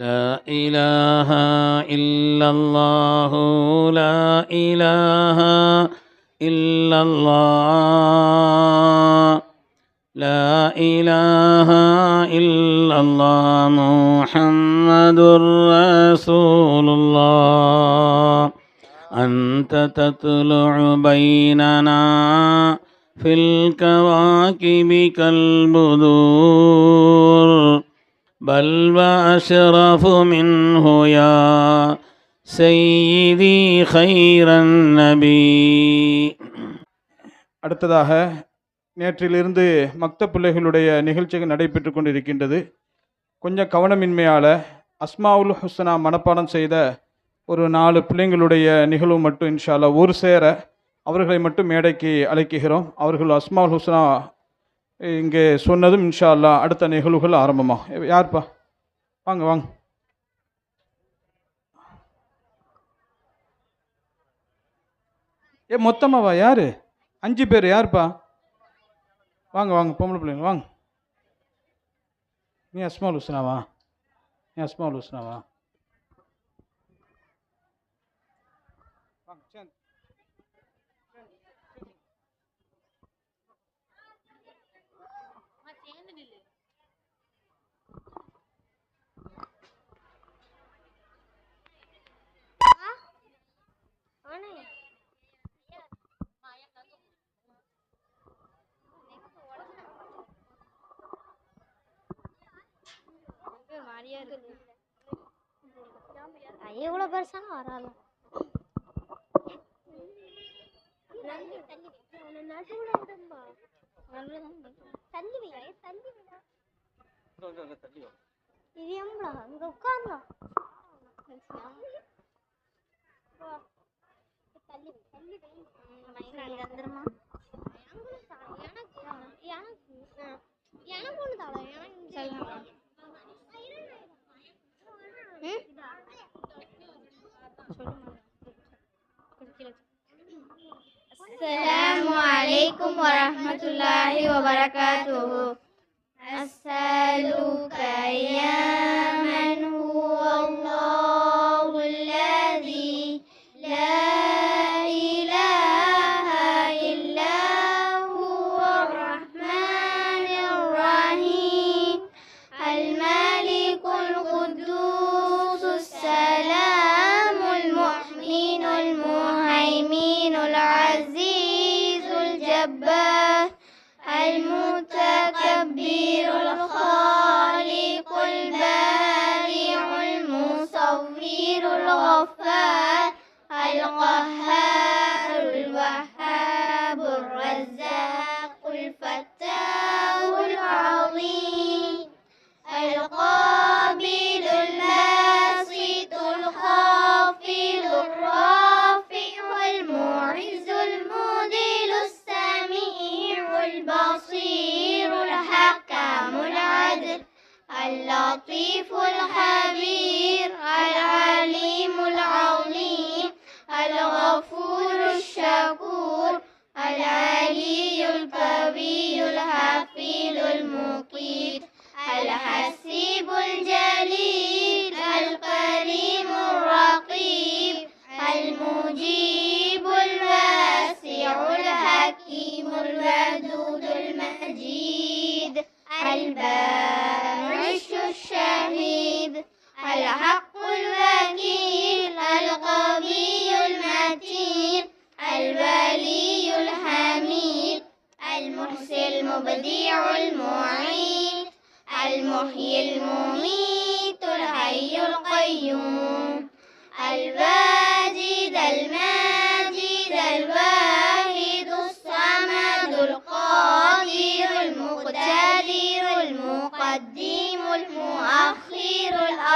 لا إله إلا الله لا إله إلا الله لا إله إلا الله محمد رسول الله. أنت تطلع بيننا في الكواكب كالبدور. بل وأشرف منه يا سيدي خير النبي அடுத்ததாக நேற்றிலிருந்து மக்த பிள்ளைகளுடைய நிகழ்ச்சிகள் நடைபெற்று கொண்டிருக்கின்றது கொஞ்சம் கவனமின்மையால் அஸ்மாவுல் ஹுஸ்னா மனப்பாடம் செய்த ஒரு நாலு பிள்ளைங்களுடைய நிகழ்வு மட்டும் இன்ஷால்லா ஒரு சேர அவர்களை மட்டும் மேடைக்கு அழைக்குகிறோம் அவர்கள் அஸ்மாவுல் ஹுஸ்னா இங்கே சொன்னதும் இன்ஷா அல்லாஹ் அடுத்த நிகழ்வுகள் ஆரம்பமாகும் யார்ப்பா? வாங்க வாங்க. ஏ மொத்தமாவா? யார்? அஞ்சு பேர் யாருப்பா? வாங்க வாங்க பொம்பளை பிள்ளைங்க வாங்க. நீ அஸ்மால் ஹுஸ்னாவா? நீ அஸ்மால் ஹுஸ்னாவா வாங்க சேர்ந்து எவ்வளோ பெருசான? வரால தள்ளி வை தள்ளி விடா. இது எம்பளா அங்க உட்கார்ந்தோம் எனக்கு எனக்கு ஒன்று தாள எனக்கு Assalamualaikum warahmatullahi wabarakatuh. Assalamualaikum ya man huwa Allah.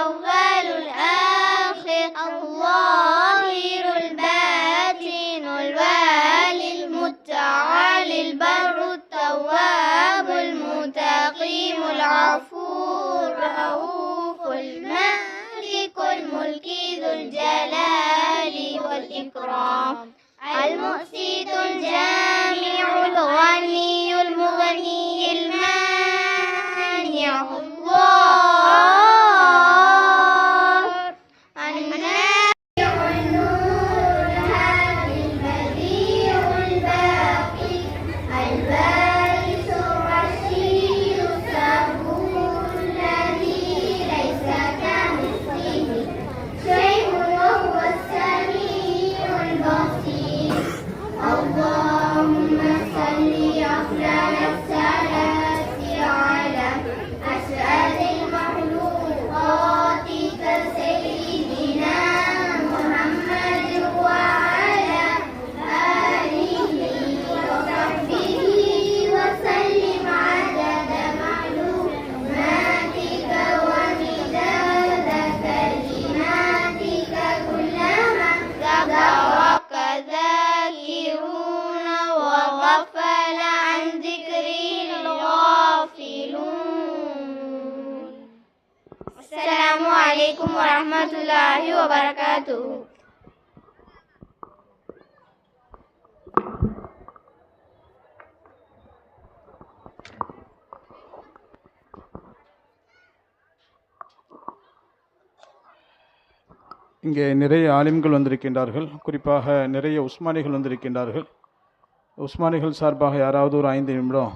الأول الآخر الظاهر الباطن الوالي المتعالي البر التواب المتقيم العفو الرؤوف المالك الملك ذو الجلال والإكرام. valley of the வரமத்துல்லாஹி வபரகாத்து. இங்கே நிறைய ஆலிம்கள் வந்திருக்கின்றார்கள். குறிப்பாக நிறைய உஸ்மானிகள் வந்திருக்கின்றார்கள். உஸ்மானிகள் சார்பாக யாராவது ஒரு ஐந்து நிமிடம்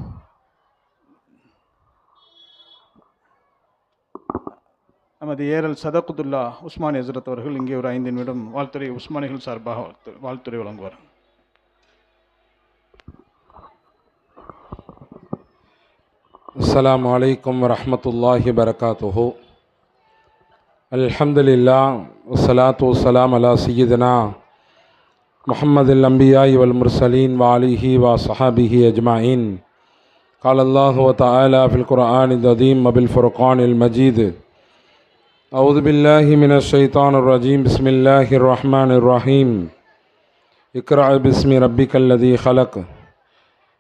நமது ஏரல் சதகுதுல்லா உஸ்மானி ஹசரத் அவர்கள் இங்கே ஒரு ஐந்து நிமிடம் வாழ்த்துறை உஸ்மானிகள் சார்பாக வாழ்த்து- வாழ்த்துரை வழங்குவார் السلام عليكم ورحمة الله وبركاته الحمد لله والصلاة والسلام على سيدنا محمد الأنبياء والمرسلين وعليه وصحابه أجمعين قال الله تعالى في القرآن العظيم وبالفرقان المجيد أعوذ بالله من الشيطان الرجيم. بسم الله الرحمن الرحيم. اقرأ باسم ربك الذي خلق.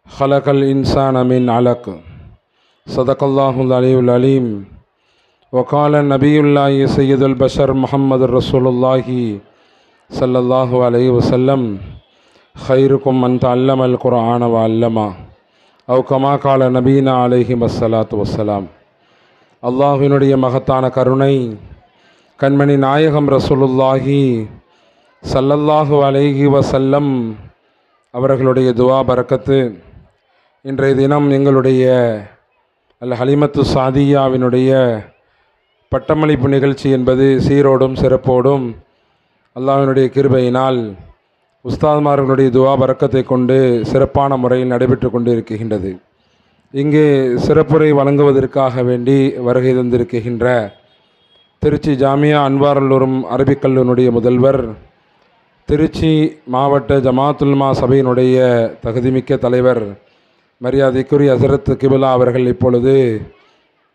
خلق الإنسان من علق. صدق الله العلي العليم. وقال النبي الله سيد البشر محمد رسول الله صلى الله عليه وسلم خيركم من تعلم القرآن وعلمه أو كما قال نبينا عليه الصلاة والسلام. அல்லாஹினுடைய மகத்தான கருணை கண்மணி நாயகம் ரசூலுல்லாஹி சல்லல்லாஹு அலைஹி வசல்லம் அவர்களுடைய துவா பறக்கத்து இன்றைய தினம் எங்களுடைய அல் ஹலிமத்து சாதியாவினுடைய பட்டமளிப்பு நிகழ்ச்சி என்பது சீரோடும் சிறப்போடும் அல்லாஹினுடைய கிருபையினால் உஸ்தாத்மார்களுடைய துவா பறக்கத்தை கொண்டு சிறப்பான முறையில் நடைபெற்று கொண்டு இருக்கின்றது இங்கே சிறப்புரை வழங்குவதற்காக வேண்டி வருகை தந்திருக்கின்ற திருச்சி ஜாமியா அன்வாரல்லூரும் அரபிக்கல்லூனுடைய முதல்வர் திருச்சி மாவட்ட ஜமாத்துல்மா சபையினுடைய தகுதிமிக்க தலைவர் மரியாதைக்குரிய அசரத் கிபிலா அவர்கள் இப்பொழுது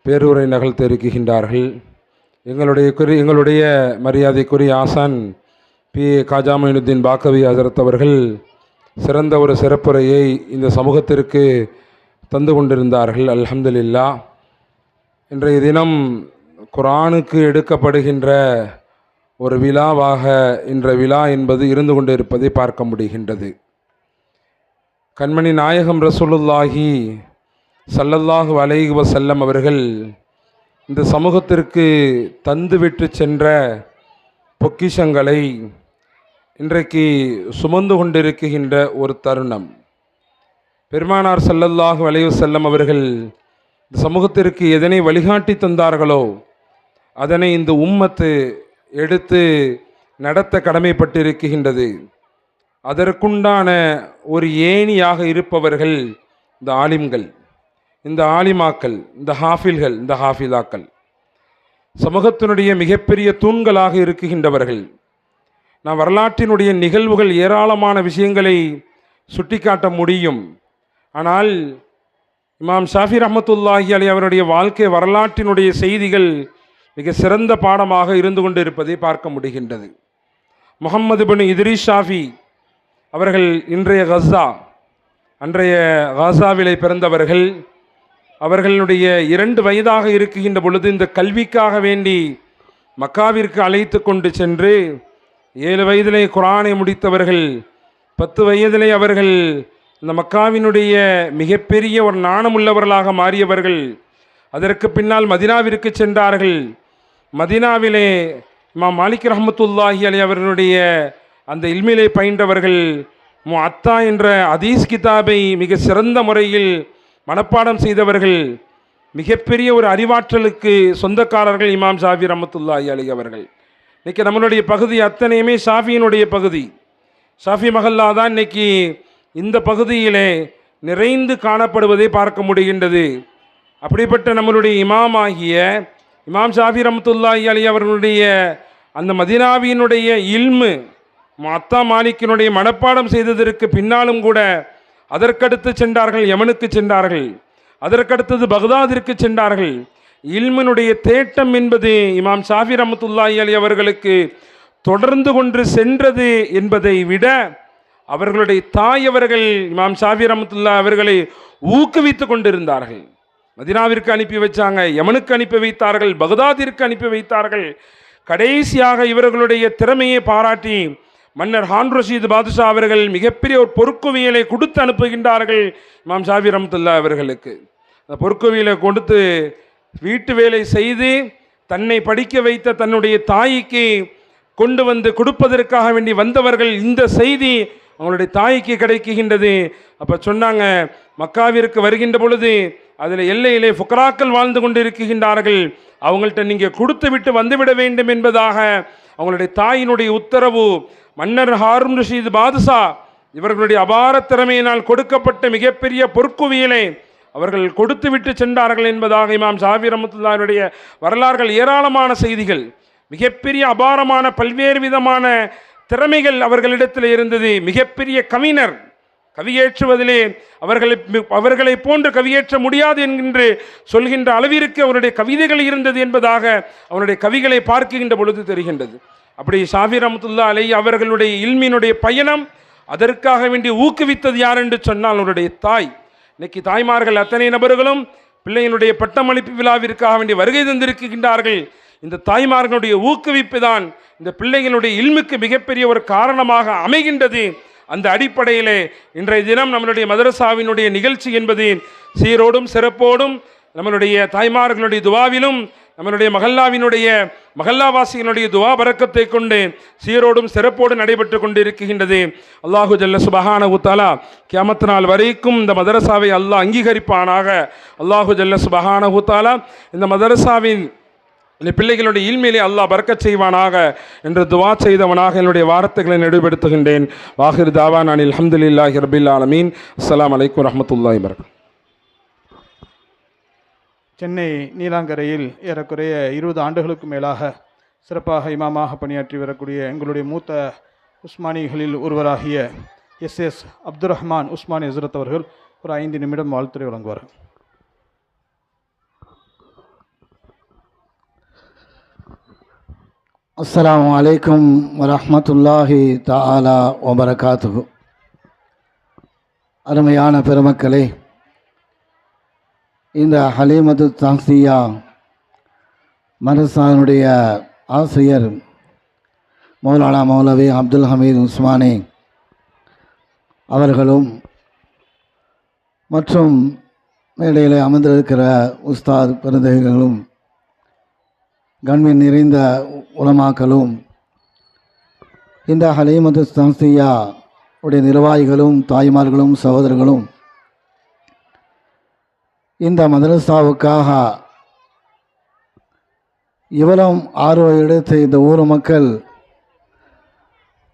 பேருரை நிகழ்த்திருக்கின்றார்கள் எங்களுடைய குறி எங்களுடைய மரியாதைக்குரிய ஆசான் பி. காஜா மொயினுத்தீன் பாக்கவி ஹசரத் அவர்கள் சிறந்த ஒரு சிறப்புரையை இந்த சமூகத்திற்கு தந்து கொண்டிருந்தார்கள். அல்ஹம்துலில்லா. இன்றைய தினம் குரானுக்கு எடுக்கப்படுகின்ற ஒரு விழாவாக இன்ற விழா என்பது இருந்து கொண்டிருப்பதை பார்க்க முடிகின்றது. கண்மணி நாயகம் ரசூலுல்லாஹி சல்லல்லாஹு அலைஹி செல்லம் அவர்கள் இந்த சமூகத்திற்கு தந்துவிட்டு சென்ற பொக்கிஷங்களை இன்றைக்கு சுமந்து கொண்டிருக்கின்ற ஒரு தருணம். பெருமானார் செல்லல்லாக வளைவு செல்லம் அவர்கள் இந்த சமூகத்திற்கு எதனை வழிகாட்டி தந்தார்களோ அதனை இந்த உம்மத்து எடுத்து நடத்த கடமைப்பட்டிருக்கின்றது. அதற்குண்டான ஒரு ஏணியாக இருப்பவர்கள் இந்த ஆலிம்கள் இந்த ஆலிமாக்கள் இந்த ஹாஃபில்கள் இந்த ஹாஃபிலாக்கள் சமூகத்தினுடைய மிகப்பெரிய தூண்களாக இருக்குகின்றவர்கள் நான் வரலாற்றினுடைய நிகழ்வுகள் ஏராளமான விஷயங்களை சுட்டிக்காட்ட முடியும். ஆனால் இமாம் ஷாஃபி ரஹமத்துல்லாஹி அலி அவருடைய வாழ்க்கை வரலாற்றினுடைய செய்திகள் மிக சிறந்த பாடமாக இருந்து கொண்டு இருப்பதை பார்க்க முடிகின்றது. முகம்மது பின் இதிரி ஷாஃபி அவர்கள் இன்றைய கஸா அன்றைய காசாவிலே பிறந்தவர்கள். அவர்களுடைய இரண்டு வயதாக இருக்குகின்ற பொழுது இந்த கல்விக்காக வேண்டி மக்காவிற்கு அழைத்து கொண்டு சென்று ஏழு வயதிலே குரானை முடித்தவர்கள் பத்து வயதிலே அவர்கள் இந்த மக்காவினுடைய மிகப்பெரிய ஒரு நாணமுள்ளவர்களாக மாறியவர்கள் அதற்கு பின்னால் மதினாவிற்கு சென்றார்கள். மதினாவிலே மா மாலிக் ரஹமத்துல்லாஹி அலி அவர்களுடைய அந்த இல்மிலை பயின்றவர்கள் மு அத்தா என்ற அதீஸ் கிதாபை மிக சிறந்த முறையில் மனப்பாடம் செய்தவர்கள் மிகப்பெரிய ஒரு அறிவாற்றலுக்கு சொந்தக்காரர்கள் இமாம் ஷாஃபி ரமத்துல்லாஹி அலி அவர்கள். இன்றைக்கி நம்மளுடைய பகுதி அத்தனையுமே ஷாஃபியினுடைய பகுதி. ஷாஃபி மஹல்லா தான் இன்றைக்கி இந்த பகுதியிலே நிறைந்து காணப்படுவதை பார்க்க முடிகின்றது. அப்படிப்பட்ட நம்மளுடைய இமாம் ஆகிய இமாம் ஷாஃபி ரமத்துல்லாஹி அலி அவர்களுடைய அந்த மதினாவியினுடைய இல்மு அத்தா மாலிக்கினுடைய மனப்பாடம் செய்ததற்கு பின்னாலும் கூட அதற்கடுத்து சென்றார்கள் யமனுக்கு சென்றார்கள். அதற்கடுத்தது பகதாதிற்கு சென்றார்கள். இல்மனுடைய தேட்டம் என்பது இமாம் ஷாஃபி ரமத்துல்லாஹி அலி அவர்களுக்கு தொடர்ந்து கொண்டு சென்றது என்பதை விட அவர்களுடைய தாய் அவர்கள் இமாம் ஷாஃபி ரமத்துல்லா அவர்களை ஊக்குவித்து கொண்டிருந்தார்கள். மதினாவிற்கு அனுப்பி வச்சாங்க யமனுக்கு அனுப்பி வைத்தார்கள் பகதாதிற்கு அனுப்பி வைத்தார்கள். கடைசியாக இவர்களுடைய திறமையை பாராட்டி மன்னர் ஹான் ரஷீத் பாதுஷா அவர்கள் மிகப்பெரிய ஒரு பொறுக்குவியலை கொடுத்து அனுப்புகின்றார்கள் இமாம் ஷாஃபி ரமத்துல்லா அவர்களுக்கு. அந்த பொறுக்குவியலை கொடுத்து வீட்டு வேலை செய்து தன்னை படிக்க வைத்த தன்னுடைய தாய்க்கு கொண்டு வந்து கொடுப்பதற்காக வேண்டி வந்தவர்கள் இந்த செய்தி அவங்களுடைய தாய்க்கு கிடைக்குகின்றது. அப்போ சொன்னாங்க மக்காவிற்கு வருகின்ற பொழுது அதில் எல்லையிலே ஃபுக்ராக்கள் வாழ்ந்து கொண்டு இருக்கின்றார்கள் அவங்கள்ட்ட நீங்கள் கொடுத்து விட்டு வந்துவிட வேண்டும் என்பதாக அவங்களுடைய தாயினுடைய உத்தரவு. மன்னர் ஹாரூன் ரஷீத் பாதுஷா இவர்களுடைய அபார திறமையினால் கொடுக்கப்பட்ட மிகப்பெரிய பொற்குவியலை அவர்கள் கொடுத்து விட்டு சென்றார்கள் என்பதாக இமாம் ஷாஃபி ரமத்துல்லாருடைய வரலாறுகள் ஏராளமான செய்திகள். மிகப்பெரிய அபாரமான பல்வேறு விதமான திறமைகள் அவர்களிடத்தில் இருந்தது. மிகப்பெரிய கவிஞர் கவியேற்றுவதிலே அவர்களை அவர்களை போன்று கவியேற்ற முடியாது என்று சொல்கின்ற அளவிற்கு அவருடைய கவிதைகள் இருந்தது என்பதாக அவருடைய கவிகளை பார்க்கின்ற பொழுது தெரிகின்றது. அப்படி ஷாஃபி ரஹமத்துல்லா அலை அவர்களுடைய இல்மினுடைய பயணம் அதற்காக வேண்டி ஊக்குவித்தது யார் என்று சொன்னால் அவருடைய தாய். இன்னைக்கு தாய்மார்கள் அத்தனை நபர்களும் பிள்ளைகளுடைய பட்டமளிப்பு விழாவிற்காக வேண்டி வருகை தந்திருக்கின்றார்கள். இந்த தாய்மார்களுடைய ஊக்குவிப்பு தான் இந்த பிள்ளைகளுடைய இல்முக்கு மிகப்பெரிய ஒரு காரணமாக அமைகின்றது. அந்த அடிப்படையிலே இன்றைய தினம் நம்மளுடைய மதரசாவினுடைய நிகழ்ச்சி என்பது சீரோடும் சிறப்போடும் நம்மளுடைய தாய்மார்களுடைய துவாவிலும் நம்மளுடைய மகல்லாவினுடைய மகல்லாவாசிகளுடைய துவா பறக்கத்தை கொண்டு சீரோடும் சிறப்போடு நடைபெற்று கொண்டு இருக்கின்றது அல்லாஹு ஜல்ல சுபஹான உத்தாலா கியாமத்து நாள் வரைக்கும் இந்த மதரசாவை அல்லாஹ் அங்கீகரிப்பானாக. அல்லாஹு ஜல்ல சுபஹான உத்தாலா இந்த மதரசாவின் இந்த பிள்ளைகளுடைய இல்மையிலே அல்லாஹ் பறக்கச் செய்வானாக என்று துவா செய்தவனாக என்னுடைய வார்த்தைகளை நெடுபடுத்துகின்றேன் வாஹிர் தாவா அனில் அல்ஹம்துலில்லாஹி ரபில் ஆலமீன். அஸ்லாம் அலைக்கும் ரஹமத்துல்லாஹி வரகம் சென்னை நீலாங்கரையில் ஏறக்குறைய இருபது ஆண்டுகளுக்கு மேலாக சிறப்பாக இமாமாக பணியாற்றி வரக்கூடிய எங்களுடைய மூத்த உஸ்மானிகளில் ஒருவராகிய எஸ் எஸ் அப்துல் ரஹ்மான் உஸ்மானி ஹசரத் அவர்கள் ஒரு ஐந்து நிமிடம் வாழ்த்துறை வழங்குவார். அஸ்லாம் அலைக்கும் வரமத்துல்லாஹி தாலா ஒபரகாத்து அருமையான பெருமக்களே இந்த ஹலீமது தாசியா மரசானுடைய ஆசிரியர் மௌலானா மௌலவி அப்துல் ஹமீத் உஸ்மானி அவர்களும் மற்றும் மேடையில் அமர்ந்திருக்கிற உஸ்தாத் பெருந்தகைகளும் கண்மின் நிறைந்த உலமாக்களும் இந்த ஹலீமது சம்சியா உடைய நிர்வாகிகளும் தாய்மார்களும் சகோதரர்களும் இந்த மதரசாவுக்காக இவ்வளவு ஆர்வம் எடுத்து இந்த ஊர் மக்கள்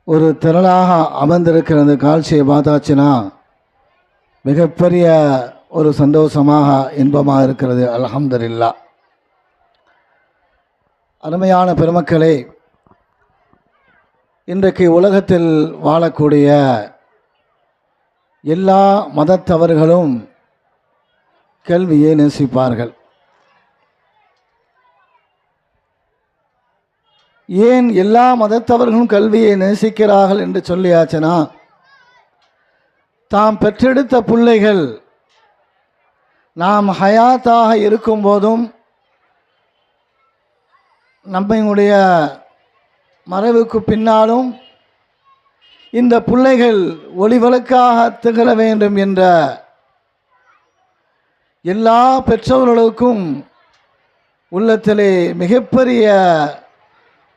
ஒரு திரளாக அமர்ந்திருக்கிற அந்த காட்சியை பார்த்தாச்சுன்னா மிகப்பெரிய ஒரு சந்தோஷமாக இன்பமாக இருக்கிறது. அலமதுல்லா அருமையான பெருமக்களே இன்றைக்கு உலகத்தில் வாழக்கூடிய எல்லா மதத்தவர்களும் கல்வியை நேசிப்பார்கள். ஏன் எல்லா மதத்தவர்களும் கல்வியை நேசிக்கிறார்கள் என்று சொல்லியாச்சனா தாம் பெற்றெடுத்த பிள்ளைகள் நாம் ஹயாத்தாக இருக்கும்போதும் நம்மையுடைய மறைவுக்கு பின்னாலும் இந்த பிள்ளைகள் ஒளிவழக்காக திகழ வேண்டும் என்ற எல்லா பெற்றோர்களுக்கும் உள்ளத்திலே மிகப்பெரிய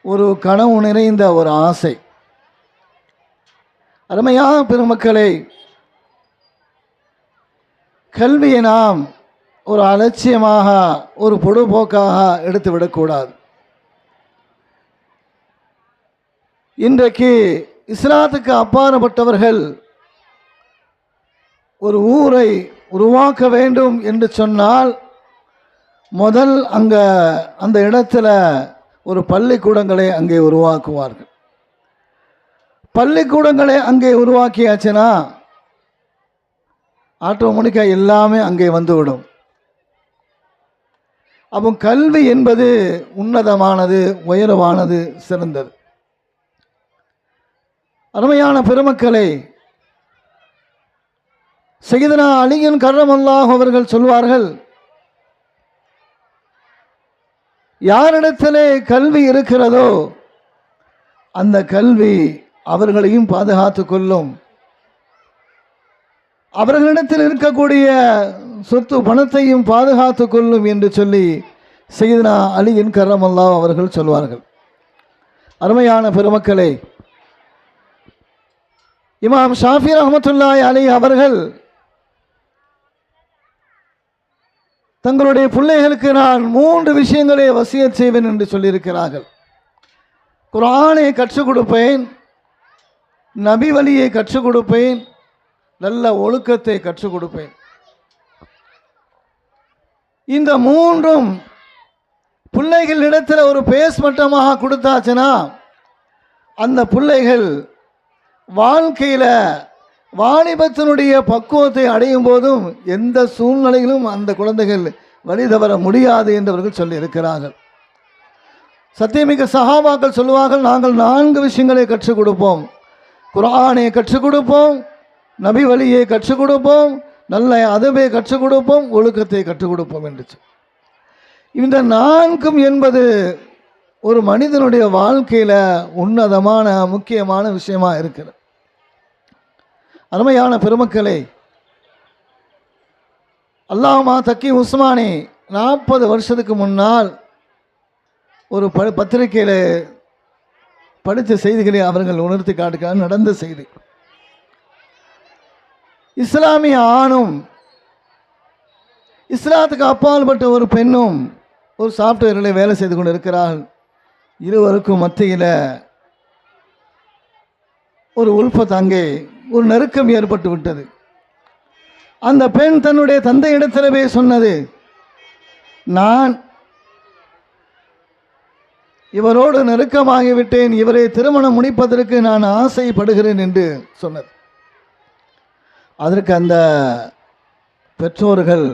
ஒரு கனவு நிறைந்த ஒரு ஆசை. அருமையான பெருமக்களை கல்வியை நாம் ஒரு அலட்சியமாக ஒரு பொழுதுபோக்காக எடுத்து இன்றைக்கு இஸ்லாத்துக்கு அப்பாற்பட்டவர்கள் ஒரு ஊரை உருவாக்க வேண்டும் என்று சொன்னால் முதல் அங்கே அந்த இடத்துல ஒரு பள்ளிக்கூடங்களை அங்கே உருவாக்குவார்கள். பள்ளிக்கூடங்களை அங்கே உருவாக்கியாச்சுன்னா ஆட்டோமேட்டிக்காக எல்லாமே அங்கே வந்துவிடும். அப்போ கல்வி என்பது உன்னதமானது உயர்வானது சிறந்தது. அருமையான பெருமக்களே செய்தனா அலியன் கர்ரமல்லாஹ் அவர்கள் சொல்வார்கள் யாரிடத்திலே கல்வி இருக்கிறதோ அந்த கல்வி அவர்களையும் பாதுகாத்து கொள்ளும். அவர்களிடத்தில் இருக்கக்கூடிய சொத்து பணத்தையும் பாதுகாத்து கொள்ளும் என்று சொல்லி செய்தனா அலியின் கரமல்லா அவர்கள் சொல்வார்கள். அருமையான பெருமக்களை இமாம் ஷாஃபி ரஹமத்துல்லாய் அலி அவர்கள் தங்களுடைய பிள்ளைகளுக்கு நான் மூன்று விஷயங்களை வசிய செய்வேன் என்று சொல்லியிருக்கிறார்கள். குரானை கற்றுக் கொடுப்பேன் நபி வழியை கற்றுக் கொடுப்பேன் நல்ல ஒழுக்கத்தை கற்றுக் கொடுப்பேன். இந்த மூன்றும் பிள்ளைகள் இடத்துல ஒரு பேஸ் மட்டமாக கொடுத்தாச்சுன்னா அந்த பிள்ளைகள் வாழ்க்கையில் வாலிபத்தினுடைய பக்குவத்தை அடையும் போதும் எந்த சூழ்நிலையிலும் அந்த குழந்தைகள் வழி தவற முடியாது என்றவர்கள் சொல்லியிருக்கிறார்கள். சத்தியமிக்க சகாபாக்கள் சொல்லுவார்கள் நாங்கள் நான்கு விஷயங்களை கற்றுக் கொடுப்போம். குரானை கற்றுக் கொடுப்போம் நபி வழியை கற்றுக் கொடுப்போம் நல்ல அதபை கற்றுக் கொடுப்போம் ஒழுக்கத்தை கற்றுக் கொடுப்போம் என்று இந்த நான்கும் என்பது ஒரு மனிதனுடைய வாழ்க்கையில் உன்னதமான முக்கியமான விஷயமா இருக்கிறது அருமையான பெருமக்களே அல்லாமா தக்கி உஸ்மானி நாற்பது வருஷத்துக்கு முன்னால் ஒரு ப பத்திரிகையில் படித்த செய்திகளை அவர்கள் உணர்த்தி காட்டுக்காக நடந்த செய்தி. இஸ்லாமிய ஆணும் இஸ்லாத்துக்கு அப்பால்பட்ட ஒரு பெண்ணும் ஒரு சாஃப்ட்வேரில் வேலை செய்து கொண்டு இருக்கிறார்கள் இருவருக்கும் மத்தியில் ஒரு உல்பத் அங்கே ஒரு நெருக்கம் ஏற்பட்டு விட்டது. அந்த பெண் தன்னுடைய தந்தையிடத்தில் போய் சொன்னது நான் இவரோடு நெருக்கமாகிவிட்டேன் இவரை திருமணம் முடிப்பதற்கு நான் ஆசைப்படுகிறேன் என்று சொன்னது. அதற்கு அந்த பெற்றோர்கள்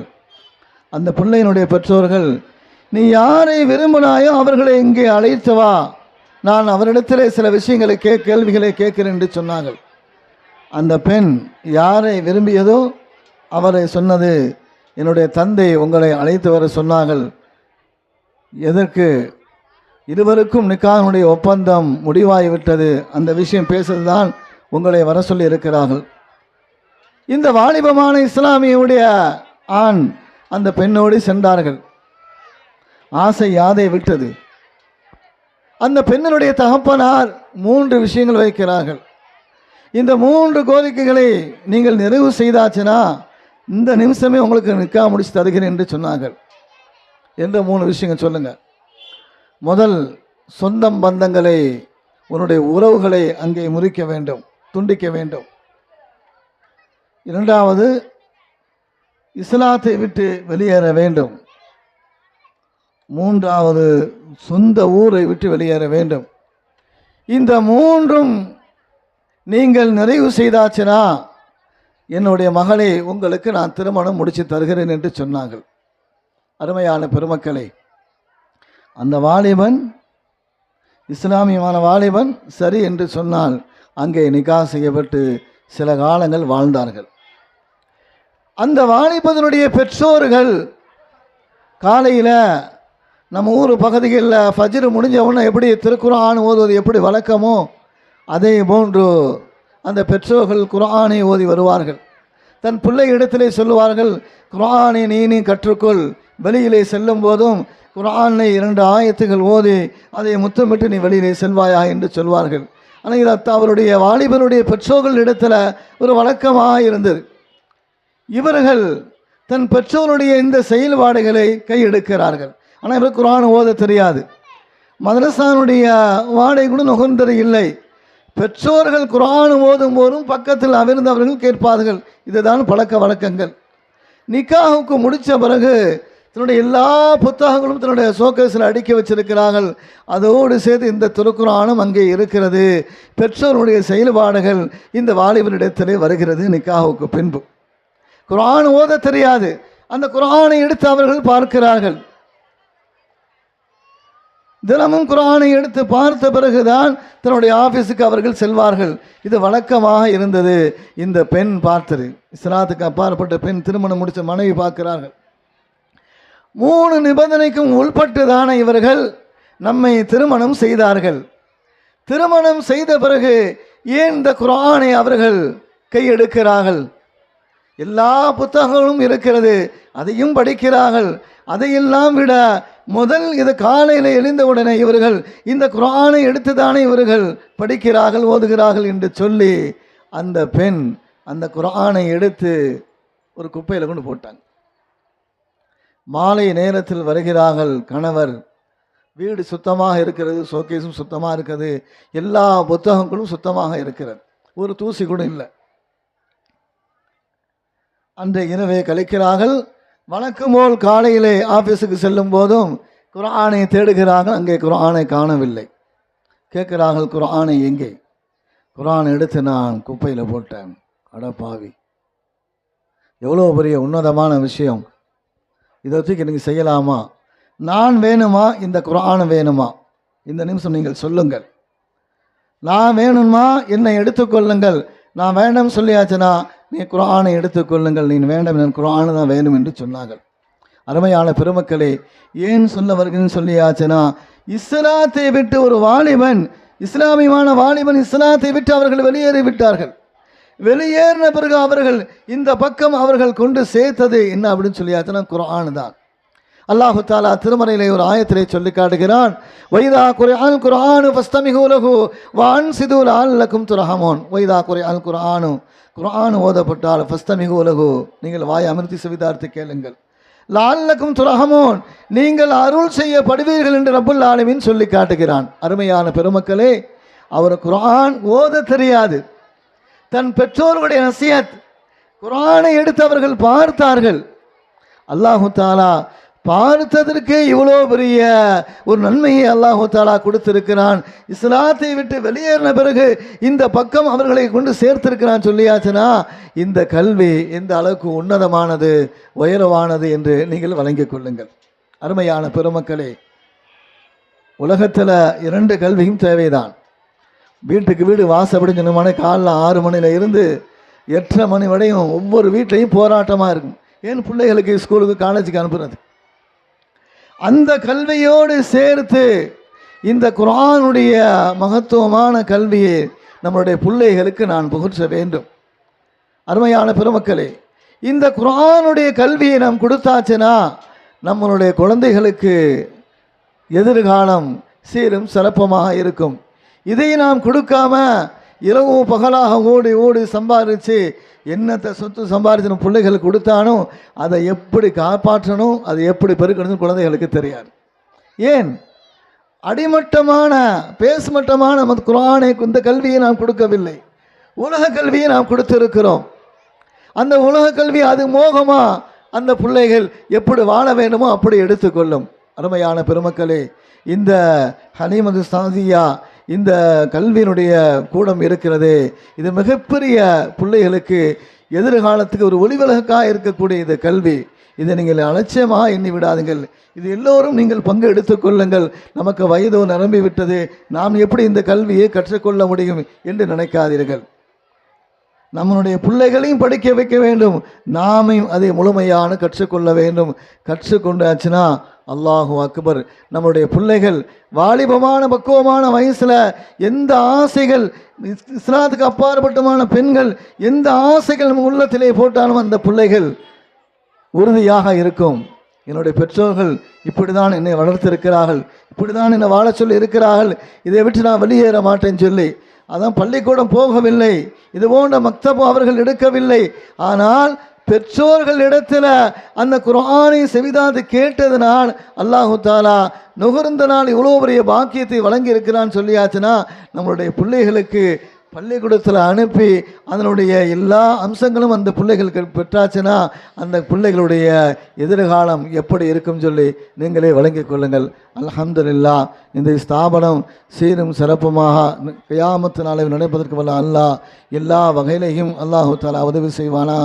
அந்த பிள்ளையினுடைய பெற்றோர்கள் நீ யாரை விரும்பினாயோ அவர்களை இங்கே அழைத்து வா. நான் அவரிடத்திலே சில விஷயங்களை கே கேள்விகளை கேட்கிறேன் என்று சொன்னார்கள். அந்த பெண் யாரை விரும்பியதோ அவரை சொன்னது என்னுடைய தந்தை உங்களை அழைத்து வர சொன்னார்கள். எதற்கு? இருவருக்கும் நிக்காகனுடைய ஒப்பந்தம் முடிவாகிவிட்டது. அந்த விஷயம் பேசுவதுதான் உங்களை வர சொல்லி இருக்கிறார்கள். இந்த வாலிபமான இஸ்லாமியுடைய ஆண் அந்த பெண்ணோடு சென்றார்கள். ஆசை யாதை விட்டது. அந்த பெண்ணினுடைய தகப்பனார் மூன்று விஷயங்கள் வைக்கிறார்கள். இந்த மூன்று கோரிக்கைகளை நீங்கள் நிறைவு செய்தாச்சுன்னா இந்த நிமிஷமே உங்களுக்கு நிற்கா முடிச்சு தருகிறேன் என்று சொன்னார்கள். எந்த மூணு விஷயங்கள் சொல்லுங்கள் முதல் சொந்தம் பந்தங்களை உன்னுடைய உறவுகளை அங்கே முறிக்க வேண்டும் துண்டிக்க வேண்டும். இரண்டாவது இஸ்லாத்தை விட்டு வெளியேற வேண்டும். மூன்றாவது சொந்த ஊரை விட்டு வெளியேற வேண்டும். இந்த மூன்றும் நீங்கள் நிறைவு செய்தாச்சுனா என்னுடைய மகளை உங்களுக்கு நான் திருமணம் முடித்து தருகிறேன் என்று சொன்னார்கள். அருமையான பெருமக்களை அந்த வாலிபன் இஸ்லாமியமான வாலிபன் சரி என்று சொன்னால் அங்கே நிகா செய்யப்பட்டு சில காலங்கள் வாழ்ந்தார்கள். அந்த வாலிபதனுடைய பெற்றோர்கள் காலையில் நம்ம ஊர் பகுதிகளில் ஃபஜ்ர் முடிஞ்சவுடனே எப்படி திருக்குரான் ஓதுவது எப்படி வழக்கமோ அதே போன்று அந்த பெற்றோர்கள் குரானை ஓதி வருவார்கள். தன் பிள்ளை இடத்திலே சொல்லுவார்கள் குரானை நீ நீ கற்றுக்கொள். வெளியிலே செல்லும் போதும் குரானை இரண்டு ஆயத்துகள் ஓதி அதை முத்தமிட்டு நீ வெளியிலே செல்வாயா என்று சொல்வார்கள். ஆனால் இது அத்த- அவருடைய வாலிபருடைய பெற்றோர்கள் இடத்துல ஒரு வழக்கமாக இருந்தது. இவர்கள் தன் பெற்றோருடைய இந்த செயல்பாடுகளை கையெடுக்கிறார்கள். ஆனால் இவர் குரான் ஓத தெரியாது. மதரசானுடைய வாடகை கூட நுகர்ந்தது இல்லை. பெற்றோர்கள் குரான் ஓதும் போதும் பக்கத்தில் அமர்ந்தவர்கள் கேட்பார்கள். இதுதான் பழக்க வழக்கங்கள். நிக்காவுக்கு முடித்த பிறகு தன்னுடைய எல்லா புத்தகங்களும் தன்னுடைய சோக்கேஸில் அடுக்கி வச்சிருக்கிறார்கள். அதோடு சேர்த்து இந்த திருக்குறானும் அங்கே இருக்கிறது. பெற்றோருடைய செயல்பாடுகள் இந்த வாலிபரிடத்திலே வருகிறது நிக்காவுக்கு பின்பு. குரான் ஓத தெரியாது. அந்த குரானை எடுத்து அவர்கள் பார்க்கிறார்கள். தினமும் குரானை எடுத்து பார்த்த பிறகுதான் தன்னுடைய ஆஃபீஸுக்கு அவர்கள் செல்வார்கள். இது வழக்கமாக இருந்தது. இந்த பெண் பார்த்தது. இஸ்லாத்துக்கு அப்பாற்பட்ட பெண் திருமணம் முடித்த மனைவி பார்க்கிறார்கள். மூணு நிபந்தனைக்கும் உள்பட்டு தானே இவர்கள் நம்மை திருமணம் செய்தார்கள். திருமணம் செய்த பிறகு ஏன் இந்த குரானை அவர்கள் கையெடுக்கிறார்கள்? எல்லா புத்தகங்களும் இருக்கிறது. அதையும் படிக்கிறார்கள். அதையெல்லாம் விட முதல் இது காலையில் எழுந்தவுடனே இவர்கள் இந்த குரானை எடுத்து தானே இவர்கள் படிக்கிறார்கள் ஓதுகிறார்கள் என்று சொல்லி அந்த பெண் அந்த குரானை எடுத்து ஒரு குப்பையில் கொண்டு போட்டாங்க. மாலை நேரத்தில் வருகிறார்கள் கணவர். வீடு சுத்தமாக இருக்கிறது ஷோகேஸும் சுத்தமாக இருக்குது எல்லா புத்தகங்களும் சுத்தமாக இருக்கிறது. ஒரு தூசி கூட இல்லை. அன்றைய இரவே கழிக்கிறார்கள். வழக்கமோல் காலையிலே ஆஃபீஸுக்கு செல்லும் போதும் குரானை தேடுகிறார்கள் அங்கே குரானை காணவில்லை. கேட்கிறார்கள் குரானை எங்கே? குரான் எடுத்து நான் குப்பையில் போட்டேன். அட பாவி. எவ்வளோ பெரிய உன்னதமான விஷயம். இதை வச்சு நீங்கள் செய்யலாமா? நான் வேணுமா? இந்த குரான் வேணுமா? இந்த நிமிஷம் நீங்கள் சொல்லுங்கள். நான் வேணுமா? என்னை எடுத்துக்கொள்ளுங்கள் நான் வேண்டாம் சொல்லியாச்சுன்னா நீ குரானை எடுத்துக்கொள்ளுங்கள். நீ வேண்டாம் என் குரானு தான் வேணும் என்று சொன்னார்கள். அருமையான பெருமக்களே ஏன் சொல்ல வருகிறேன்னு சொல்லியாச்சுன்னா இஸ்லாத்தை விட்டு ஒரு வாலிபன் இஸ்லாமியமான வாலிபன் இஸ்லாத்தை விட்டு அவர்கள் வெளியேறி விட்டார்கள். வெளியேறின பிறகு அவர்கள் இந்த பக்கம் அவர்கள் கொண்டு சேர்த்தது என்ன அப்படின்னு சொல்லியாச்சுன்னா குரானு தான். அல்லாஹு தாலா திருமறையிலே ஒரு ஆயத்திலே சொல்லி காட்டுகிறான். வைதா குர்ஆன் குரானு ஃபஸ்தமிஹு லஹு வான் சிதுல் அல்லக்கும் துரஹமோன். வைதா குர்ஆன் குரானு குரான் ஓதப்பட்டால் ஃபஸ்தமிஹு லஹு. நீங்கள் வாய் அமிர்தி சுவிதார்த்து கேளுங்கள். லால்லக்கும் துரஹமோன். நீங்கள் அருள் செய்யப்படுவீர்கள் என்று ரப்புல் ஆலமின் சொல்லி காட்டுகிறான். அருமையான பெருமக்களே அவர் குரான் ஓத தெரியாது. தன் பெற்றோர்களுடைய நசியத் குரானை எடுத்து அவர்கள் பார்த்தார்கள். அல்லாஹு தாலா பார்த்ததற்கே இவ்வளோ பெரிய ஒரு நன்மையை அல்லாஹு தாலா கொடுத்திருக்கிறான். இஸ்லாத்தை விட்டு வெளியேறின பிறகு இந்த பக்கம் அவர்களை கொண்டு சேர்த்திருக்கிறான் சொல்லியாச்சுன்னா இந்த கல்வி எந்த அளவுக்கு உன்னதமானது உயரவானது என்று நீங்கள் வழங்கிக் கொள்ளுங்கள். அருமையான பெருமக்களே உலகத்தில் இரண்டு கல்வியும் தேவைதான். வீட்டுக்கு வீடு வாசப்படி மணி காலைல ஆறு மணியில் இருந்து எட்டரை மணி வரையும் ஒவ்வொரு வீட்லையும் போராட்டமாக இருக்கும். ஏன் பிள்ளைகளுக்கு ஸ்கூலுக்கு காலேஜுக்கு அனுப்புறது? அந்த கல்வியோடு சேர்த்து இந்த குரானுடைய மகத்துவமான கல்வியை நம்மளுடைய பிள்ளைகளுக்கு நான் புகற்ற வேண்டும். அருமையான பெருமக்களே இந்த குரானுடைய கல்வியை நாம் கொடுத்தாச்சுன்னா நம்மளுடைய குழந்தைகளுக்கு எதிர்காலம் சீரும் சிறப்பமாக இருக்கும். இதை நாம் கொடுக்காம இரவு பகலாக ஓடி ஓடி சம்பாதிச்சு என்னத்தை சொத்து சம்பாதிச்சு பிள்ளைகளுக்கு கொடுத்தானோ அதை எப்படி காப்பாற்றணும் அதை எப்படி பெருக்கணும்னு குழந்தைகளுக்கு தெரியாது. ஏன்? அடிமட்டமான பேசுமட்டமான நமது குரானை இந்த கல்வியை நாம் கொடுக்கவில்லை. உலக கல்வியை நாம் கொடுத்திருக்கிறோம். அந்த உலக கல்வி அது மோகமா? அந்த பிள்ளைகள் எப்படி வாழ வேண்டுமோ அப்படி எடுத்துக்கொள்ளும். அருமையான பெருமக்களே இந்த ஹனீமது சாதியா இந்த கல்வியினுடைய கூடம் இருக்கிறது. இது மிகப்பெரிய பிள்ளைகளுக்கு எதிர்காலத்துக்கு ஒரு ஒளிவிலகாக இருக்கக்கூடிய இந்த கல்வி. இதை நீங்கள் அலட்சியமாக எண்ணி விடாதுங்கள் இது எல்லோரும் நீங்கள் பங்கு எடுத்துக்கொள்ளுங்கள் நமக்கு வயதோ நிரம்பி விட்டது நாம் எப்படி இந்த கல்வியை கற்றுக்கொள்ள முடியும் என்று நினைக்காதீர்கள். நம்மளுடைய பிள்ளைகளையும் படிக்க வைக்க வேண்டும். நாமையும் அதை முழுமையான கற்றுக்கொள்ள வேண்டும். கற்றுக்கொண்டாச்சுன்னா அல்லாஹு அக்பர் நம்முடைய பிள்ளைகள் வாலிபமான பக்குவமான வயசில் எந்த ஆசைகள் இஸ்- இஸ்லாத்துக்கு அப்பாற்பட்டமான பெண்கள் எந்த ஆசைகள் நம்ம உள்ளத்திலே போட்டாலும் அந்த பிள்ளைகள் உறுதியாக இருக்கும். என்னுடைய பெற்றோர்கள் இப்படி தான் என்னை வளர்த்திருக்கிறார்கள். இப்படி தான் என்னை வாழ சொல்லி இருக்கிறார்கள் இதை விட்டு நான் வெளியேற மாட்டேன்னு சொல்லி அதான் பள்ளிக்கூடம் போகவில்லை. இது போன்ற மக்தபம் அவர்கள் எடுக்கவில்லை. ஆனால் பெற்றோர்கள் இடத்துல அந்த குர்ஆனை செவிதாது கேட்டதனால் அல்லாஹு தாலா நுகர்ந்த நாள் இவ்வளோ பெரிய பாக்கியத்தை வழங்கியிருக்கிறான்னு சொல்லியாச்சுன்னா நம்மளுடைய பிள்ளைகளுக்கு பள்ளிக்கூடத்தில் அனுப்பி அதனுடைய எல்லா அம்சங்களும் அந்த பிள்ளைகளுக்கு பெற்றாச்சுன்னா அந்த பிள்ளைகளுடைய எதிர்காலம் எப்படி இருக்கும் சொல்லி நீங்களே வழங்கிக் கொள்ளுங்கள். அல்ஹம்துலில்லாஹ் இந்த ஸ்தாபனம் சீரும் சிறப்புமாக கியாமத்து நாளில் நடைபெறதற்கு வல்ல அல்லாஹ் எல்லா வகையிலையும் அல்லாஹு தாலா உதவி செய்வானா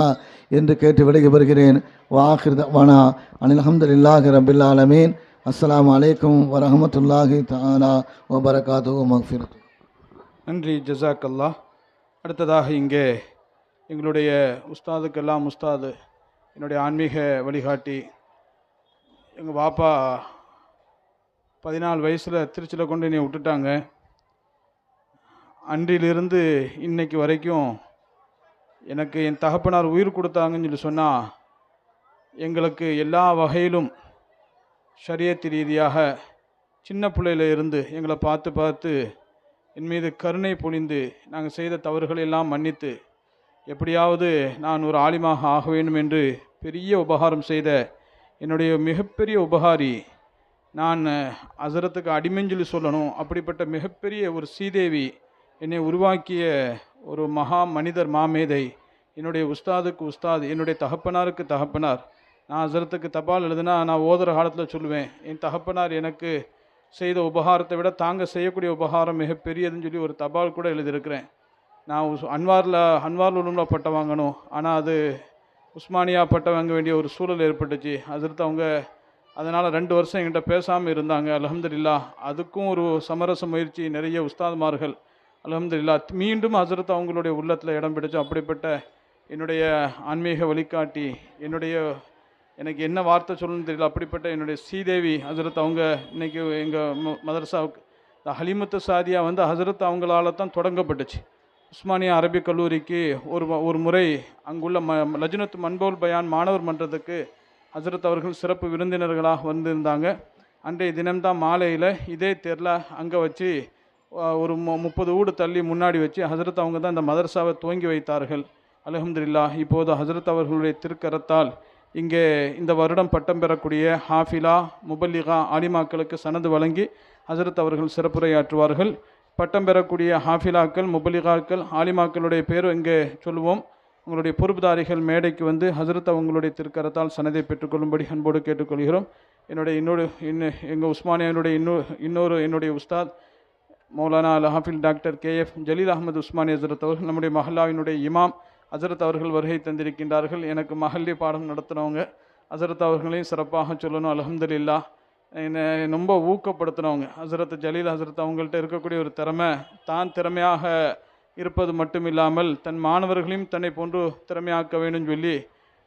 என்று கேட்டு விலகி வருகிறேன். வாஹிர் வானா அனில் அஹமதுல்லாஹி ரபில்லாலமீன் அஸ்லாம் அலைக்கும் வரமத்துல்லாஹி தாலா வபரகாத்து மக்ஃபிரத்து நன்றி ஜசாக் அல்லாஹ் அடுத்ததாக இங்கே எங்களுடைய உஸ்தாதுக்கெல்லாம் உஸ்தாது என்னுடைய ஆன்மீக வழிகாட்டி எங்கள் பாப்பா பதினாலு வயசில் திருச்சியில் கொண்டு என்னை விட்டுட்டாங்க. அன்றிலிருந்து இன்னைக்கு வரைக்கும் எனக்கு என் தகப்பனார் உயிர் கொடுத்தாங்கன்னு சொல்லி சொன்னால் எங்களுக்கு எல்லா வகையிலும் சரியத்து ரீதியாக சின்ன பிள்ளையில இருந்து எங்களை பார்த்து பார்த்து என் மீது கருணை பொழிந்து நாங்கள் செய்த தவறுகளை எல்லாம் மன்னித்து எப்படியாவது நான் ஒரு ஆலிமாக ஆக வேண்டும் என்று பெரிய உபகாரம் செய்த என்னுடைய மிகப்பெரிய உபகாரி நான் அசரத்துக்கு அடிமஞ்சலி சொல்லணும். அப்படிப்பட்ட மிகப்பெரிய ஒரு சீதேவி என்னை உருவாக்கிய ஒரு மகா மனிதர் மாமேதை என்னுடைய உஸ்தாதுக்கு உஸ்தாத் என்னுடைய தகப்பனாருக்கு தகப்பனார். நான் அசரத்துக்கு தபால் எழுதுனா நான் ஓதுற காலத்தில் சொல்லுவேன் என் தகப்பனார் எனக்கு செய்த உபகாரத்தை விட தாங்க செய்யக்கூடிய உபகாரம் மிகப்பெரியதுன்னு சொல்லி ஒரு தபால் கூட எழுதியிருக்கிறேன். நான் அன்வாரில் அன்வார் உலுமில் பட்டம் வாங்கணும். ஆனால் அது உஸ்மானியா பட்டம் வாங்க வேண்டிய ஒரு சூழல் ஏற்பட்டுச்சு. அதிர்த்து அவங்க அதனால் ரெண்டு வருஷம் என்கிட்ட பேசாமல் இருந்தாங்க. அலமதுல்லா அதுக்கும் ஒரு சமரச முயற்சி நிறைய உஸ்தாத்மார்கள். அலமதுல்லா மீண்டும் ஹசரத் அவங்களுடைய உள்ளத்தில் இடம் பிடிச்சோம் அப்படிப்பட்ட என்னுடைய ஆன்மீக வழிகாட்டி என்னுடைய எனக்கு என்ன வார்த்தை சொல்லணும்னு தெரியல. அப்படிப்பட்ட என்னுடைய ஸ்ரீதேவி ஹசரத் அவங்க இன்றைக்கி எங்கள் மதரசாவுக்கு இந்த ஹலிமத்து சாதியா வந்து ஹசரத் அவங்களால தான் தொடங்கப்பட்டுச்சு. உஸ்மானியா அரபிக் கல்லூரிக்கு ஒரு ஒரு முறை அங்குள்ள ம லஜ்னத் மன்போல் பயான் மாணவர் மன்றத்துக்கு ஹசரத் அவர்கள் சிறப்பு விருந்தினர்களாக வந்திருந்தாங்க. அன்றைய தினம்தான் மாலையில் இதே தெருல அங்கே வச்சு ஒரு மு- முப்பது வீடு தள்ளி முன்னாடி வச்சு ஹசரத் அவங்க தான் இந்த மதரசாவை துவங்கி வைத்தார்கள். அல்ஹம்துலில்லாஹ் இப்போது ஹசரத் அவர்களுடைய திருக்கரத்தால் இங்கே இந்த வருடம் பட்டம் பெறக்கூடிய ஹாஃபிலா முபல்லிகா ஆலிமாக்களுக்கு சனது வழங்கி ஹசரத் அவர்கள் சிறப்புரையாற்றுவார்கள். பட்டம் பெறக்கூடிய ஹாஃபிலாக்கள் முபலிகாக்கள் ஆலிமாக்களுடைய பேர் இங்கே சொல்லுவோம். உங்களுடைய பொறுப்புதாரிகள் மேடைக்கு வந்து ஹசரத் அவங்களுடைய திருக்கரத்தால் சனதை பெற்றுக்கொள்ளும்படி அன்போடு கேட்டுக்கொள்கிறோம். என்னுடைய இன்னொரு இன்னும் எங்கள் உஸ்மானியானுடைய இன்னொரு இன்னொரு என்னுடைய Ustad Maulana Al Hafil doctor K F Jaleel Ahmed Usmani Hazrat அவர்கள் நம்முடைய மஹல்லாவினுடைய இமாம் அசரத் அவர்கள் வருகை தந்திருக்கின்றார்கள். எனக்கு மகளிர் பாடம் நடத்துனவங்க அசரத் அவர்களையும் சிறப்பாக சொல்லணும். அலமதுல்லா என்னை ரொம்ப ஊக்கப்படுத்தினவங்க. ஹசரத் ஜலீல் ஹசரத் அவங்கள்ட்ட இருக்கக்கூடிய ஒரு திறமை தான் திறமையாக இருப்பது மட்டும் இல்லாமல் தன் மாணவர்களையும் தன்னை போன்று திறமையாக்க வேணும்னு சொல்லி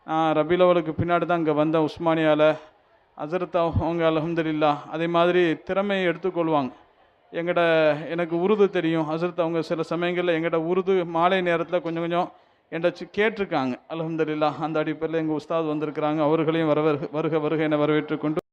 நான் ரபிலவலுக்கு பின்னாடி தான் இங்கே வந்தேன் உஸ்மானியாவில் ஹசரத் அவங்க அலமதுல்லா அதே மாதிரி திறமையை எடுத்துக்கொள்வாங்க. எங்கள்ட எனக்கு உருது தெரியும். ஹசரத் அவங்க சில சமயங்களில் எங்கள்கிட்ட உருது மாலை நேரத்தில் கொஞ்சம் கொஞ்சம் என்றாச்சு கேட்டிருக்காங்க. அலமதுல்லா அந்த அடிப்படையில் எங்கள் உஸ்தாத் வந்திருக்கிறாங்க. அவர்களையும் வரவர் வருக வருக என வரவேற்றுக்கொண்டு